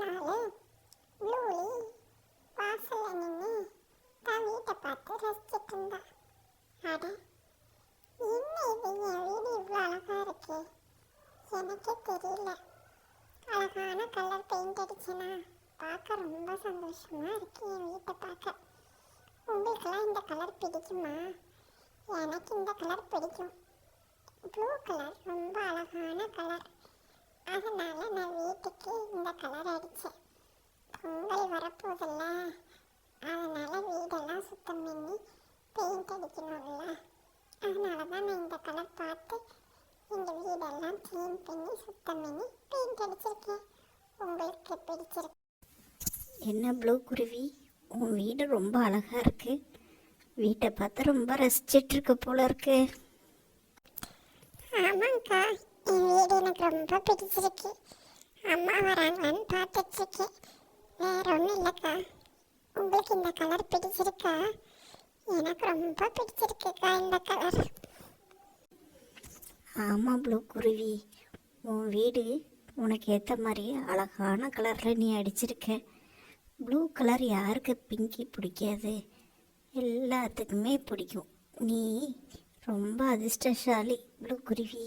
நாள் லூலி வாசல்ல நின்று தான் வீட்டை பார்த்து ரசிச்சிட்டு இருந்தா. அட என்ன இது? என் வீடு இவ்வளோ அழகாக இருக்கு. எனக்கே தெரியல. அழகான கலர் பெயிண்ட் அடிச்சேனா பார்க்க ரொம்ப சந்தோஷமாக இருக்கு என் வீட்டை பார்க்க. உங்களுக்கெல்லாம் இந்த கலர் பிடிக்குமா? எனக்கு இந்த கலர் பிடிக்கும். ப்ளூ கலர் ரொம்ப அழகான கலர் அதனால் கலர் அடித்தேன் பொங்கல் வரப்போதில்ல அதனால வீடெல்லாம் சுத்தம் பண்ணி பெயிண்ட் அடிக்கணும்ல. அதனால தான் நான் இந்த கலர் பார்த்து எங்கள் வீடெல்லாம் க்ளீன் பண்ணி சுத்தம் பண்ணி பெயிண்ட் அடிச்சிருக்கேன். உங்களுக்கு பிடிச்சிருக்கு? என்ன ப்ளூ குருவி? உன் வீடு ரொம்ப அழகா இருக்கு. வீட்டை பார்த்து ரொம்ப ரசிச்சிட்டு இருக்க போல இருக்கு. ஆமாங்க்கா என் வீடு எனக்கு ரொம்ப பிடிச்சிருக்கு. அம்மா வராங்களான்னு பார்த்துட்ருக்கேன் வேற ஒன்றும் இல்லைக்கா. உங்களுக்கு இந்த கலர் பிடிச்சிருக்கா? எனக்கு ரொம்ப பிடிச்சிருக்குக்கா இந்த கலர் ஆமாம் ப்ளூ குருவி. உன் வீடு உனக்கு ஏற்ற மாதிரி அழகான கலரில் நீ அடிச்சிருக்க. ப்ளூ கலர் யாருக்கு பிங்கி பிடிக்காது? எல்லாத்துக்குமே பிடிக்கும். நீ ரொம்ப அதிர்ஷ்டசாலி ப்ளூ குருவி.